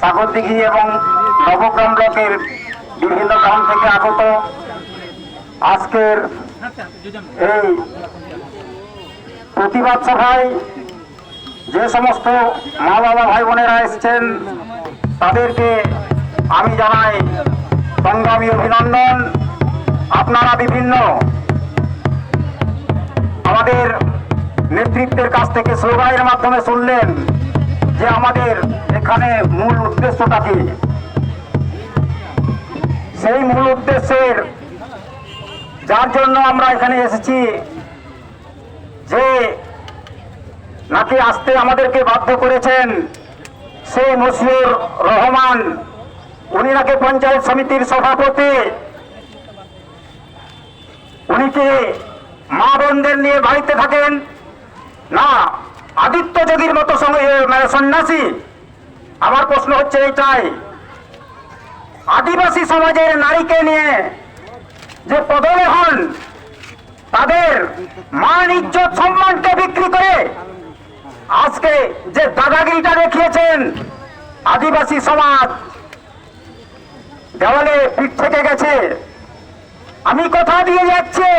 সাগরদিঘি এবং নবগ্রাম ব্লকের বিভিন্ন গ্রাম থেকে আগত আজকের এই প্রতিবাদ সভায় যে সমস্ত মা বাবা ভাই বোনেরা এসছেন, তাদেরকে আমি জানাই সংগ্রামী অভিনন্দন। আপনারা বিভিন্ন আমাদের নেতৃত্বের কাছ থেকে স্লোগানের মাধ্যমে শুনলেন। যে আমাদের এখানে মূল উদ্দেশ্যটা কি? সেই মূল উদ্দেশ্যের যার জন্য আমরা এখানে এসেছি যে নাকি আসতে আমাদেরকে বাধ্য করেছেন সেই মশিউর রহমান। উনি নাকি পঞ্চায়েত সমিতির সভাপতি। উনি কি মা বোনদের নিয়ে বাড়িতে থাকেন? না। আদিত্য যোগীর মতো মানে সন্ন্যাসী। আমার প্রশ্ন হচ্ছে এইটাই। আদিবাসী সমাজের নারীকে নিয়ে যে পদলে হন, তাদের মান, ইজ্জত, সম্মানকে বিক্রি করে আজকে যে দাদাগিরিটা দেখিয়েছেন, আদিবাসী সমাজ দেওয়ালে পিঠ থেকে গেছে। আমি কথা দিয়ে যাচ্ছি।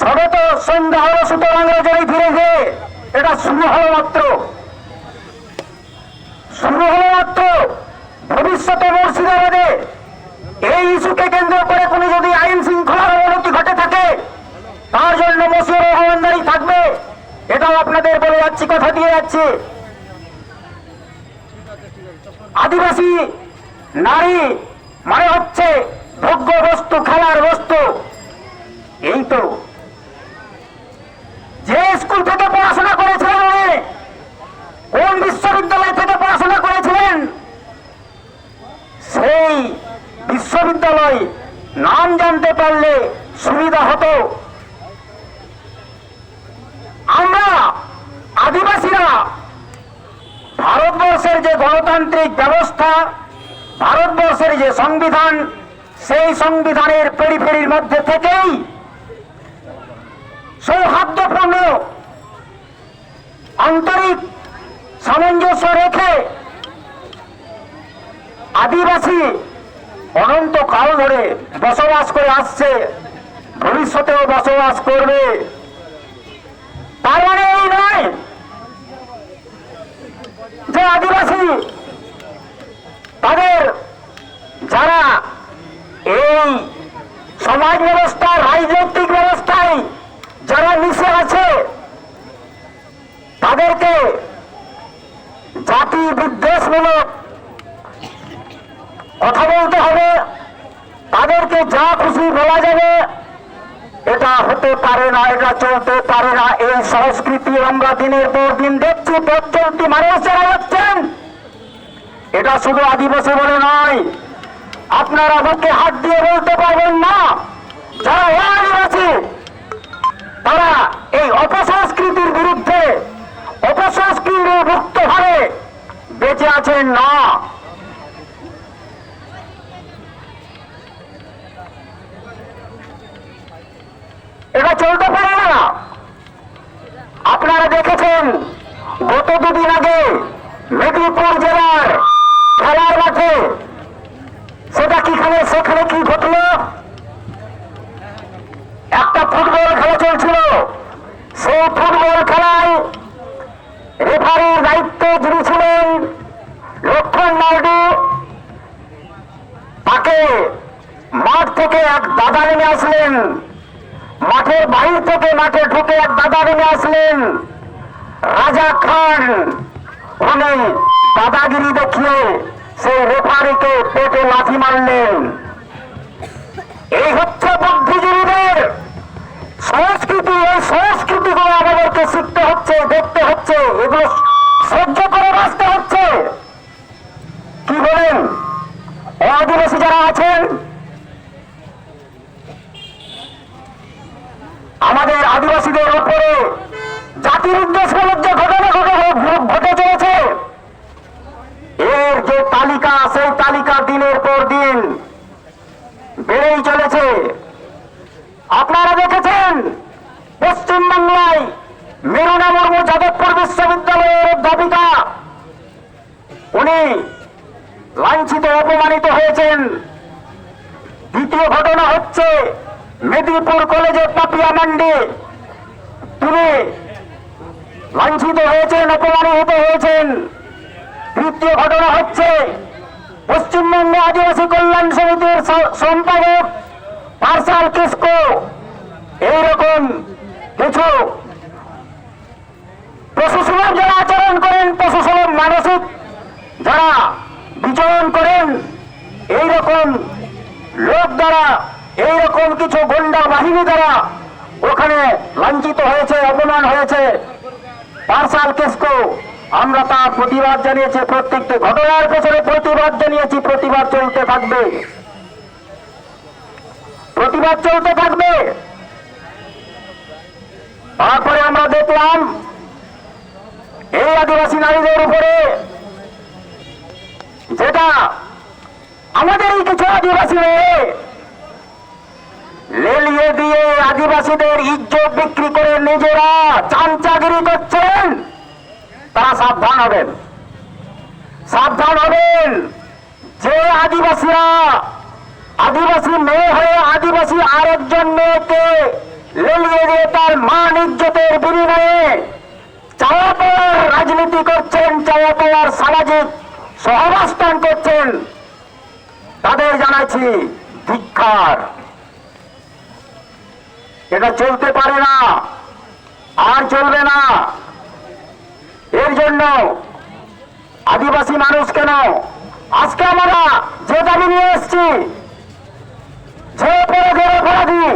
সবে তো সন্ধ্যা হলো সুতরাং ফিরে যে এটা শুরু হলো মাত্র। শুরু হলো মাত্র। ভবিষ্যতে মুর্শিদাবাদে এই ইস্যুকে কেন্দ্র করে কোনো যদি আইন শৃঙ্খলার অবনতি ঘটে থাকে, তার জন্য মসিউর রহমানদারি থাকবে। এটাও আপনাদের বলে যাচ্ছি, কথা দিয়ে যাচ্ছি। আদিবাসী নারী মানে হচ্ছে ভোগ্য বস্তু, খেলার বস্তু। এই তো। যে স্কুল থেকে পড়াশোনা কোন বিশ্ববিদ্যালয় থেকে পড়াশোনা করেছিলেন? সেই বিশ্ববিদ্যালয় নাম জানতে পারলে সুবিধা হতো। আমরা আদিবাসীরা ভারতবর্ষের যে গণতান্ত্রিক ব্যবস্থা, ভারতবর্ষের যে সংবিধান, সেই সংবিধানের পেরিফেরির মধ্যে থেকেই সৌহার্দ্যপূর্ণ আন্তরিক সামঞ্জস্য রেখে আদিবাসী অনন্ত কাল ধরে বসবাস করে আসছে, ভবিষ্যতেও বসবাস করবে। তার মানে এই নয় যে আদিবাসী তাদের যারা এই সমাজ ব্যবস্থা রাজনৈতিক ব্যবস্থায় যারা মিশে আছে তাদেরকে জাতি বিদ্বেষমূলক কথা বলতে হবে। তাদেরকে যা খুশি বলা যাবে, এটা হতে পারে না, এটা চলতে পারে না। এই সংস্কৃতি আমরা দিনের পর দিন দেখছি চলতি মানুষ যারা হচ্ছেন এটা শুধু আদিবাসী বলে নয়, আপনারা বুকে হাত দিয়ে বলতে পারবেন না, যারা আদিবাসী, তারা এই অপসংস্কৃতির বিরুদ্ধে অপসংস্কৃতি মুক্ত ভাবে বেঁচে আছেন না। এটা চলতে পারে না আপনারা দেখেছেন, গত দুদিন আগে মেদিনীপুর জেলার খেলার মাঠে সেটা কি কিখানে সেখানে কি ঘটলো? একটা ফুটবল খেলা চলছিল। সেই ফুটবল খেলায় রেফারির দায়িত্ব যিনি ছিলেন, লক্ষণ নাইডু তাকে মাঠ থেকে এক দাদা নেমে আসলেন। মাঠের বাহির থেকে মাঠে ঢুকে এক দাদা নেমে আসলেন। রাজা খান। উনি দাদাগিরি দেখিয়ে সেই রেফারিকে পেটে লাথি মারলেন। এই হচ্ছে বুদ্ধিজীবীদের সংস্কৃতি, এই সংস্কৃতিগুলো আমাদেরকে শিখতে হচ্ছে দেখতে হচ্ছে এগুলো সহ্য করে বাঁচতে হচ্ছে কি বলেন আদিবাসী যারা আছেন আমাদের আদিবাসীদের উপরে জাতির উদ্দেশ্যমূলক যে ঘটনা ঘটে ঘটে চলেছে এর যে তালিকা সেই তালিকা দিনের পর দিন বেড়েই চলেছে আপনারা দেখেছেন পশ্চিমবাংলায় মেরুনা মুর্মু যাদবপুর বিশ্ববিদ্যালয়ের দাবিকা উনি লাঞ্ছিত অপমানিত হয়েছেন দ্বিতীয় ঘটনা হচ্ছে মেদিনীপুর কলেজের পাপিয়া মান্ডি। তিনি লাঞ্ছিত হয়েছেন, অপমানিত হয়েছেন। তৃতীয় ঘটনা হচ্ছে পশ্চিমবঙ্গ আদিবাসী কল্যাণ সমিতির সম্পাদক পার্সাল কিসকো। এইরকম কিছু পশুসুলভ যারা আচরণ করেন, পশুসুলভ মানসিক যারা বিচরণ করেন এইরকম দ্বারা, এইরকম কিছু গন্ডা বাহিনী দ্বারা ওখানে লাঞ্ছিত হয়েছে, অপমান হয়েছে। পার্সাল কেসকো, আমরা তার প্রতিবাদ জানিয়েছি, প্রত্যেকটি ঘটনার পেছনে প্রতিবাদ জানিয়েছি, প্রতিবাদ চলতে থাকবে। প্রতিবাদ চলতে থাকবে। তারপরে আমরা দেখলাম, এই আদিবাসী নারীদের উপরে যেটা আমাদেরই কিছু আদিবাসী দিয়ে আদিবাসীদের ইজ্জত বিক্রি করে নিজেরা চামচাগিরি করছেন, তারা সাবধান হবেন। সাবধান হবেন। যে আদিবাসীরা আদিবাসী মেয়ে হয়ে আদিবাসী আরেকজন মেয়েকে লেলিয়ে দিয়ে তার মান ইজ্জতের বিনিময়ে চাওয়া পাওয়ার রাজনীতি করছেন চাওয়া পাওয়ার সামাজিক সহাবস্থান করছেন, তাদের জানাচ্ছি ধিক্ষার এটা চলতে পারে না। আর চলবে না। এর জন্য আদিবাসী মানুষ কেন? আজকে আমরা যে দাবি নিয়ে এসছি, যে অপরাধের অপরাধী,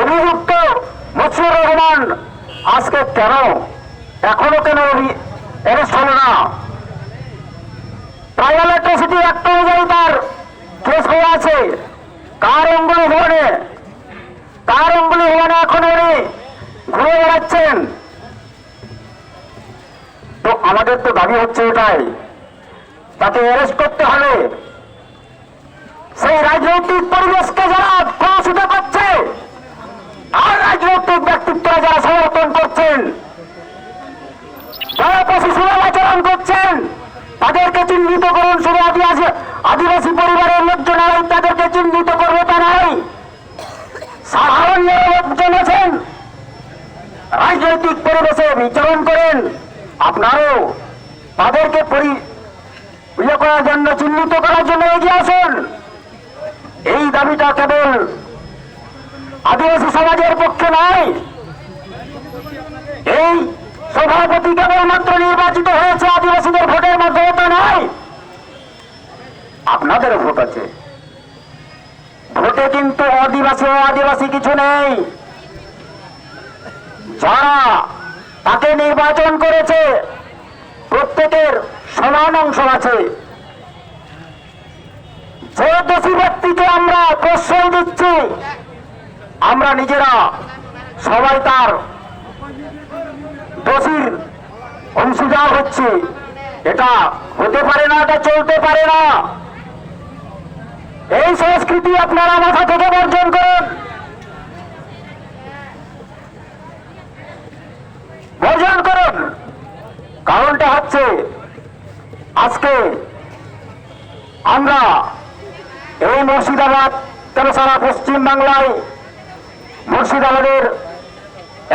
অভিযুক্ত মসুর রহমান, আজকে কেন? এখনও কেন অ্যারেস্ট হলো না? ট্রাইবাল অ্যাট্রোসিটি অ্যাক্ট অনুযায়ী তার কেস হয়ে আছে। কার অঙ্গুলি ভবনে কার অঙ্গুলি ভবনে এখন উনি ঘুরে বেড়াচ্ছেন। তো আমাদের তো দাবি হচ্ছে এটাই, তাকে অ্যারেস্ট করতে হবে। সেই রাজনৈতিক পরিবেশকে যারা কলুষিত করছে, আর রাজনৈতিক ব্যক্তিত্বরা যারা সমর্থন করছেন, যারা সুলভ আচরণ করছেন, তাদেরকে চিহ্নিত করুন। শুধু আদিবাসী আদিবাসী পরিবারের লোকজনেরাই তাদেরকে চিহ্নিত করবে তা নয় সাধারণ যারা লোকজন আছেন রাজনৈতিক পরিবেশে বিচরণ করেন। আপনারও তাদেরকে ইয়ে করার জন্য চিহ্নিত করার জন্য এগিয়ে আসুন। এই দাবিটা কেবল আদিবাসী সমাজের পক্ষে নয়, এই সভাপতি কেবলমাত্র নির্বাচিত হয়েছে আদিবাসীদের ভোটের মাধ্যমে তা নয় আপনাদের ভোট আছে। ভোটে কিন্তু আদিবাসী আদিবাসী কিছু নেই। যারা তাকে নির্বাচন করেছে, প্রত্যেকের সমান অংশ আছে। যে দোষী ব্যক্তিকে আমরা প্রশ্রয় দিচ্ছি, আমরা নিজেরা সবাই তার দোষীর অংশীদার হচ্ছে। এটা হতে পারে না, এটা চলতে পারে না। এই সংস্কৃতি আপনারা মাথা থেকে বর্জন করুন। বর্জন করুন। কারণটা হচ্ছে, আজকে আমরা এই মুর্শিদাবাদ কেন সারা পশ্চিম বাংলায় মুর্শিদাবাদের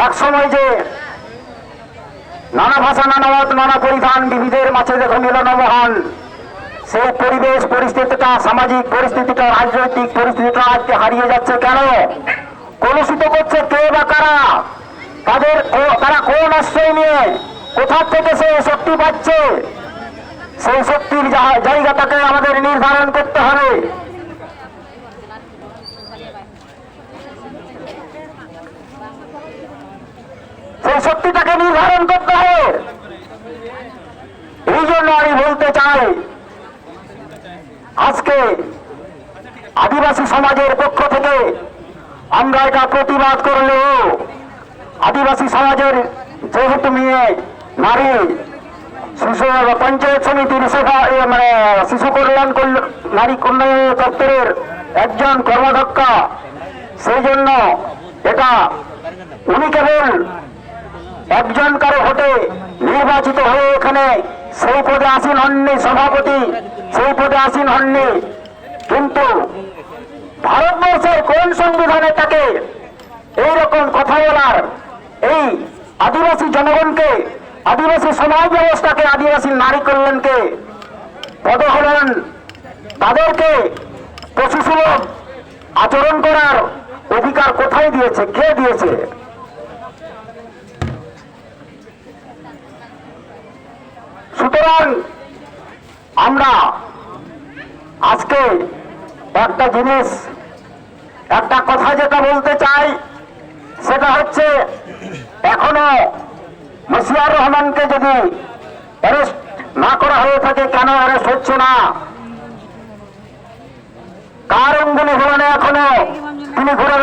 এক সময় যে নানা ভাষা, নানা মত, নানা পরিধান বিবিধের মাঝে দেখো মিলন মহান, সেই পরিবেশ পরিস্থিতিটা, সামাজিক পরিস্থিতিটা, রাজনৈতিক পরিস্থিতিটা আজকে হারিয়ে যাচ্ছে কেন? কলুষিত করছে কে বা কারা? তাদের তারা কোন আশ্রয় নিয়ে কোথা থেকে সেই শক্তি পাচ্ছে? সেই শক্তির জায়গাটাকে আমাদের নির্ধারণ করতে হবে। সেই শক্তিটাকে নির্ধারণ করতে হবে। এই জন্য আমি বলতে চাই, আজকে আদিবাসী সমাজের পক্ষ থেকে আমরা এটা প্রতিবাদ করলেও আদিবাসী সমাজের যেহেতু মেয়ে, নারী, শিশু পঞ্চায়েত সমিতির সেবা মানে শিশু কল্যাণ কল্য- নারী কল্যাণ দপ্তরের একজন কর্মদক্ষা সেই জন্য এটা উনি কেবল একজন কারও ভোটে নির্বাচিত হয়ে এখানে সেই পদে আসীন হননি সভাপতি, সেই পদে আসীন হননি। কিন্তু ভারতবর্ষের কোন সংবিধানে তাকে এইরকম কথা বলার এই আদিবাসী জনগণকে, আদিবাসী সমাজ ব্যবস্থাকে, আদিবাসী নারী কল্যাণকে পদ হলেন তাদেরকে পশুসুলভ আচরণ করার অধিকার কোথায় দিয়েছে, কে দিয়েছে? সুতরাং আমরা আজকে একটা জিনিস, একটা কথা যেটা বলতে চাই, সেটা হচ্ছে এখনও মুসিয়ার রহমানকে যদি না করা হয়ে থাকে, কেন অ্যারেস্ট হচ্ছে না? কার অঙ্গুলি হলেন এখনও? তিনি ঘুরে